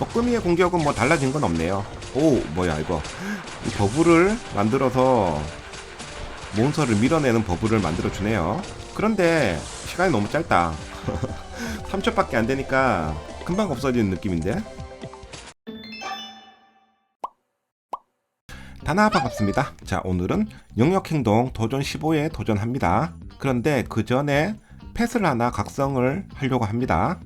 뻐끔이의 공격은 뭐 달라진 건 없네요. 오, 뭐야 이거. 이 버블을 만들어서 몬스터를 밀어내는 버블을 만들어 주네요. 그런데 시간이 너무 짧다. 3초밖에 안 되니까 금방 없어지는 느낌인데. 다나 반갑습니다. 자, 오늘은 영역행동 도전 15에 도전합니다. 그런데 그 전에 펫을 하나 각성을 하려고 합니다.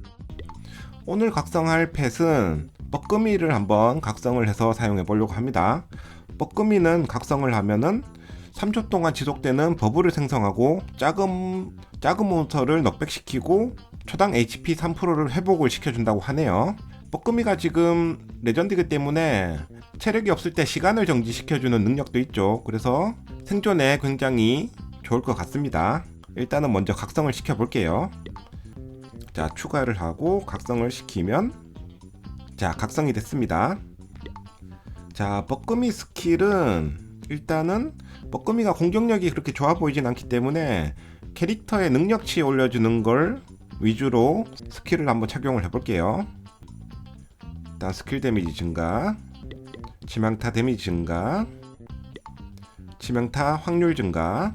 오늘 각성할 펫은 뻐끔이를 한번 각성을 해서 사용해 보려고 합니다. 뻐끔이는 각성을 하면은 3초 동안 지속되는 버블을 생성하고 작은 작은 몬스터를 넉백시키고 초당 HP 3%를 회복을 시켜준다고 하네요. 뻐끔이가 지금 레전드이기 때문에 체력이 없을 때 시간을 정지시켜주는 능력도 있죠. 그래서 생존에 굉장히 좋을 것 같습니다. 일단은 먼저 각성을 시켜볼게요. 자, 추가를 하고 각성을 시키면 자, 각성이 됐습니다. 자, 뻐끔이 스킬은 일단은 뻐끔이가 공격력이 그렇게 좋아 보이진 않기 때문에 캐릭터의 능력치 올려주는 걸 위주로 스킬을 한번 착용을 해볼게요. 일단 스킬 데미지 증가, 치명타 데미지 증가, 치명타 확률 증가,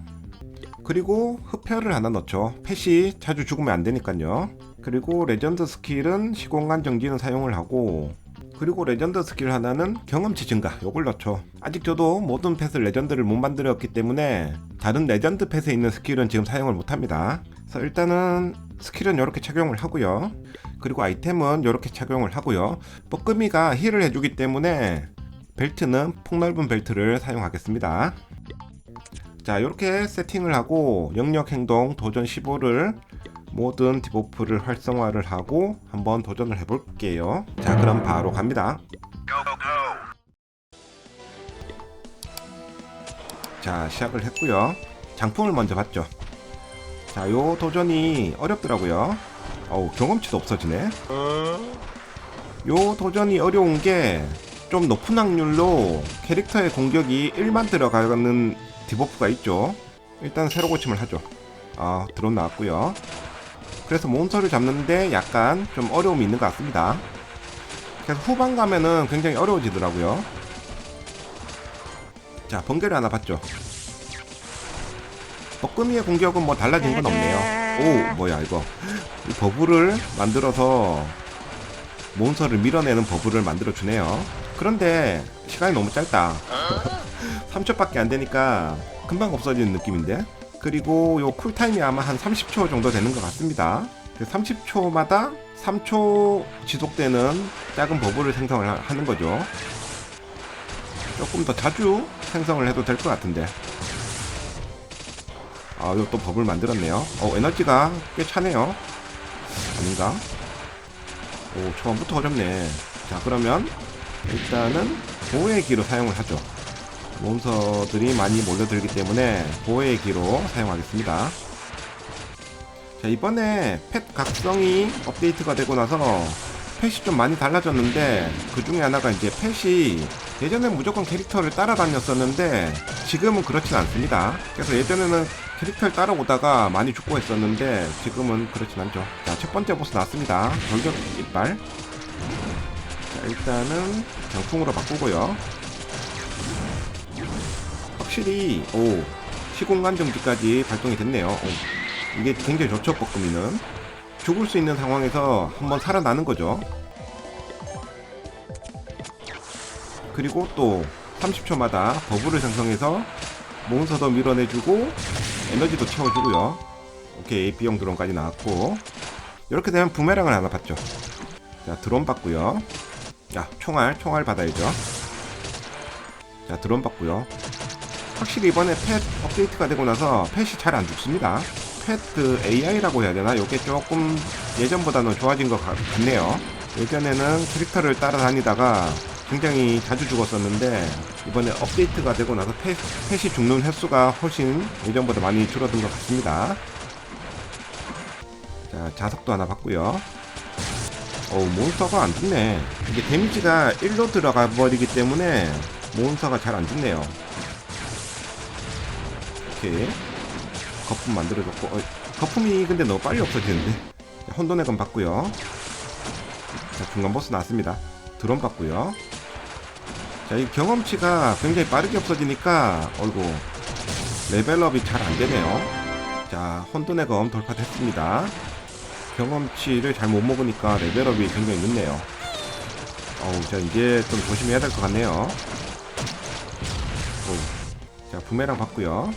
그리고 흡혈을 하나 넣죠. 펫이 자주 죽으면 안 되니까요. 그리고 레전드 스킬은 시공간 정지는 사용을 하고 그리고 레전드 스킬 하나는 경험치 증가 요걸 넣죠. 아직 저도 모든 펫을 레전드를 못 만들었기 때문에 다른 레전드 펫에 있는 스킬은 지금 사용을 못합니다. 그래서 일단은 스킬은 이렇게 착용을 하고요. 그리고 아이템은 이렇게 착용을 하고요. 뻐끔이가 힐을 해주기 때문에 벨트는 폭넓은 벨트를 사용하겠습니다. 자 이렇게 세팅을 하고 영역 행동 도전 15를 모든 디버프를 활성화를 하고 한번 도전을 해볼게요. 자, 그럼 바로 갑니다. 자, 시작을 했고요. 장품을 먼저 봤죠. 자, 요 도전이 어렵더라고요. 어우, 경험치도 없어지네. 요 도전이 어려운 게 좀 높은 확률로 캐릭터의 공격이 1만 들어가는 디버프가 있죠. 일단 새로 고침을 하죠. 아, 드론 나왔고요. 그래서 몬스터를 잡는데 약간 좀 어려움이 있는 것 같습니다. 그래서 후반 가면은 굉장히 어려워지더라고요. 자, 번개를 하나 봤죠. 뻐끔이의 공격은 뭐 달라진 건 없네요. 오, 뭐야 이거. 이 버블을 만들어서 몬스터를 밀어내는 버블을 만들어 주네요. 그런데 시간이 너무 짧다. 3초밖에 안 되니까 금방 없어지는 느낌인데. 그리고 요 쿨타임이 아마 한 30초 정도 되는 것 같습니다. 30초마다 3초 지속되는 작은 버블을 생성을 하- 하는 거죠. 조금 더 자주 생성을 해도 될 것 같은데. 아, 이거 또 버블 만들었네요. 어, 에너지가 꽤 차네요. 아닌가? 오, 초반부터 어렵네. 자, 그러면 일단은 보호의 기로 사용을 하죠. 몬스터들이 많이 몰려들기 때문에 보호의 기로 사용하겠습니다. 자, 이번에 펫 각성이 업데이트가 되고 나서 펫이 좀 많이 달라졌는데 그 중에 하나가 이제 펫이 예전에 무조건 캐릭터를 따라다녔었는데 지금은 그렇진 않습니다. 그래서 예전에는 캐릭터를 따라오다가 많이 죽고 했었는데 지금은 그렇진 않죠. 자, 첫 번째 보스 나왔습니다. 돌격 이빨. 자, 일단은 장풍으로 바꾸고요. 확실히 오 시공간 정지까지 발동이 됐네요. 오, 이게 굉장히 좋죠 뻐끔이는 죽을 수 있는 상황에서 한번 살아나는 거죠. 그리고 또 30초마다 버블을 생성해서 몬스터도 밀어내주고 에너지도 채워주고요. 오케이 B형 드론까지 나왔고 이렇게 되면 부메랑을 하나 받죠. 자 드론 받고요. 자 총알 총알 받아야죠. 자 드론 받고요. 확실히 이번에 펫 업데이트가 되고 나서 펫이 잘 안 죽습니다. 펫그 AI라고 해야 되나? 이게 조금 예전보다는 좋아진 것 같, 같네요. 예전에는 캐릭터를 따라다니다가 굉장히 자주 죽었었는데 이번에 업데이트가 되고 나서 펫, 펫이 죽는 횟수가 훨씬 예전보다 많이 줄어든 것 같습니다. 자 자석도 하나 받고요. 어우 몬스터가 안 죽네. 이게 데미지가 1로 들어가 버리기 때문에 몬스터가 잘 안 죽네요. 이렇게 거품 만들어줬고 어, 거품이 근데 너무 빨리 없어지는데 혼돈의 건 받고요 자 중간 보스 나왔습니다 드론 받고요. 자, 이 경험치가 굉장히 빠르게 없어지니까, 어이구, 레벨업이 잘 안 되네요. 자, 혼돈의 검 돌파됐습니다. 경험치를 잘 못 먹으니까 레벨업이 굉장히 늦네요. 어우, 자, 이제 좀 조심해야 될 것 같네요. 오, 자, 부메랑 받고요.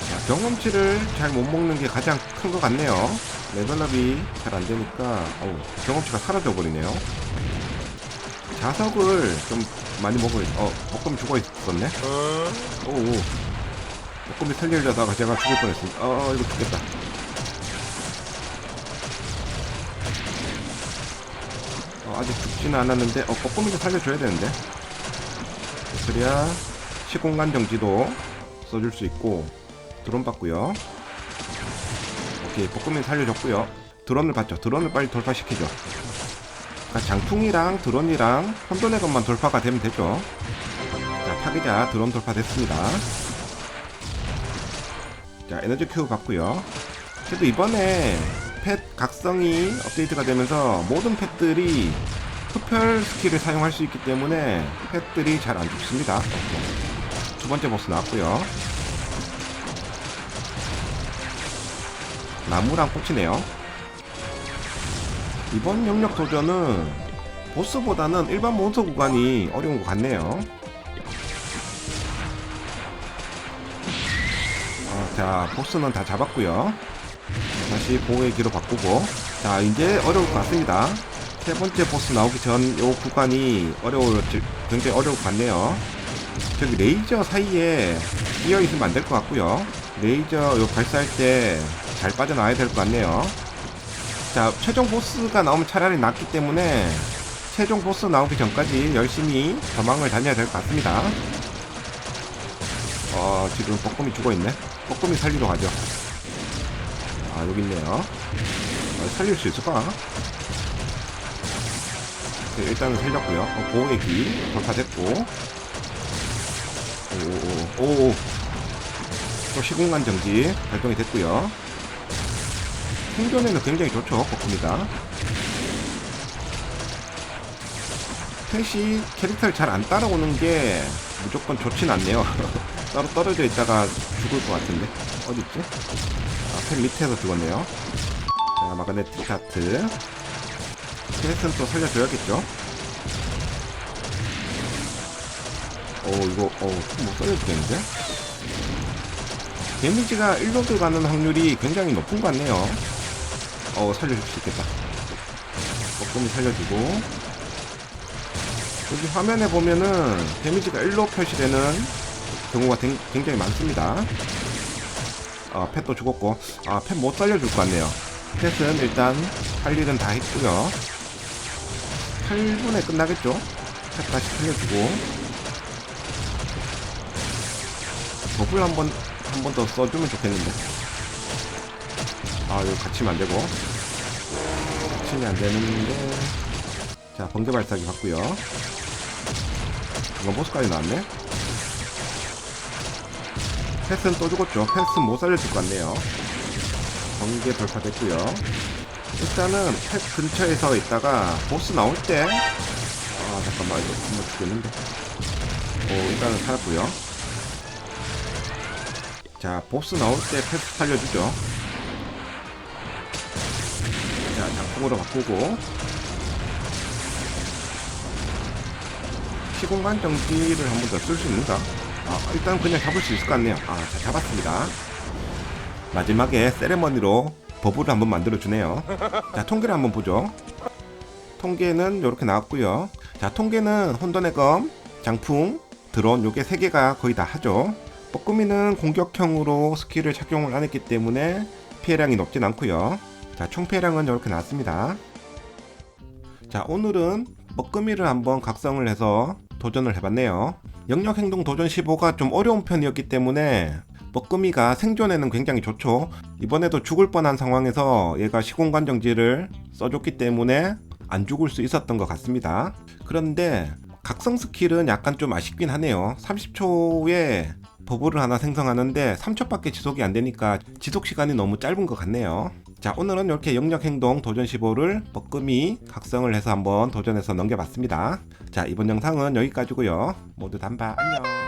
자, 경험치를 잘 못 먹는 게 가장 큰 것 같네요. 레벨업이 잘 안 되니까, 어우, 경험치가 사라져 버리네요. 자석을 좀 많이 먹을, 어, 볶음 죽어 있었네? 오오. 볶음이 살리려다가 제가 죽을 뻔했습니다. 어, 이거 죽겠다. 어, 아직 죽지는 않았는데, 어, 볶음이도 살려줘야 되는데. 그래야 시공간 정지도 써줄 수 있고, 드론 받고요. 오케이, 볶음이 살려줬고요. 드론을 받죠. 드론을 빨리 돌파시키죠. 그러니까 장풍이랑 드론이랑 혼돈의 것만 돌파가 되면 되죠. 자, 파괴자 드론 돌파됐습니다. 자, 에너지 큐 받고요. 그래도 이번에 펫 각성이 업데이트가 되면서 모든 펫들이 흡혈 스킬을 사용할 수 있기 때문에 펫들이 잘 안 죽습니다. 두 번째 보스 나왔고요. 나무랑 꽃이네요. 이번 영역 도전은 보스보다는 일반 몬스터 구간이 어려운 것 같네요. 어, 자, 보스는 다 잡았고요. 다시 보호의 기로 바꾸고. 자, 이제 어려울 것 같습니다. 세 번째 보스 나오기 전 요 구간이 어려울, 굉장히 어려울 것 같네요. 저기 레이저 사이에 끼어 있으면 안 될 것 같고요. 레이저 요 발사할 때 잘 빠져나와야 될 것 같네요. 자, 최종 보스가 나오면 차라리 낫기 때문에 최종 보스 나오기 전까지 열심히 도망을 다녀야 될 것 같습니다. 어, 지금 뻐끔이 죽어있네. 뻐끔이 살리러 가죠. 아, 여기 있네요. 어, 살릴 수 있을까? 네, 일단은 살렸고요. 어, 보호의 기 돌파됐고. 오오. 또 시공간 정지 발동이 됐고요. 생존에는 굉장히 좋죠, 버프입니다. 펫이 캐릭터를 잘 안 따라오는 게 무조건 좋진 않네요. 따로 떨어져 있다가 죽을 것 같은데. 어딨지? 아, 펫 밑에서 죽었네요. 자, 마그네틱 스타트. 펫은 또 살려줘야겠죠? 오, 이거, 어, 못 살려주겠는데? 데미지가 1로 들어가는 확률이 굉장히 높은 것 같네요. 어, 살려줄 수 있겠다. 볶음이 살려주고. 여기 화면에 보면은 데미지가 1로 표시되는 경우가 댕- 굉장히 많습니다. 아, 펫도 죽었고. 아, 펫 못 살려줄 것 같네요. 펫은 일단 할 일은 다 했고요. 8분에 끝나겠죠? 펫 다시 살려주고. 버블 한번 한 번 더 써주면 좋겠는데. 아, 이거 갇히면 안 되고. 갇히면 안 되는데. 자, 번개 발사기 받고요. 이건 보스까지 나왔네. 패스는 또 죽었죠. 패스는 못 살려줄 것 같네요. 번개 돌파됐고요. 일단은 패스 근처에서 있다가 보스 나올 때. 아, 잠깐만, 이거 한번 죽겠는데. 오, 일단은 살았고요. 자, 보스 나올 때 패스 살려주죠. 자, 장풍으로 바꾸고. 시공간 정지를 한 번 더 쓸 수 있는가? 아, 일단 그냥 잡을 수 있을 것 같네요. 아, 자, 잡았습니다. 마지막에 세레머니로 버블을 한번 만들어주네요. 자, 통계를 한번 보죠. 통계는 이렇게 나왔고요. 자, 통계는 혼돈의 검, 장풍, 드론 요게 세 개가 거의 다 하죠. 뻐꾸미는 공격형으로 스킬을 착용을 안 했기 때문에 피해량이 높진 않고요. 자, 총 피해량은 이렇게 나왔습니다. 자, 오늘은 뻐꾸미를 한번 각성을 해서 도전을 해봤네요. 영역 행동 도전 15가 좀 어려운 편이었기 때문에 뻐꾸미가 생존에는 굉장히 좋죠. 이번에도 죽을 뻔한 상황에서 얘가 시공간 정지를 써줬기 때문에 안 죽을 수 있었던 것 같습니다. 그런데 각성 스킬은 약간 좀 아쉽긴 하네요. 30초에 버블을 하나 생성하는데 3초밖에 지속이 안 되니까 지속 시간이 너무 짧은 것 같네요. 자, 오늘은 이렇게 영역 행동 도전 15를 뻐끔히 각성을 해서 한번 도전해서 넘겨봤습니다. 자, 이번 영상은 여기까지고요. 모두 단바 안녕.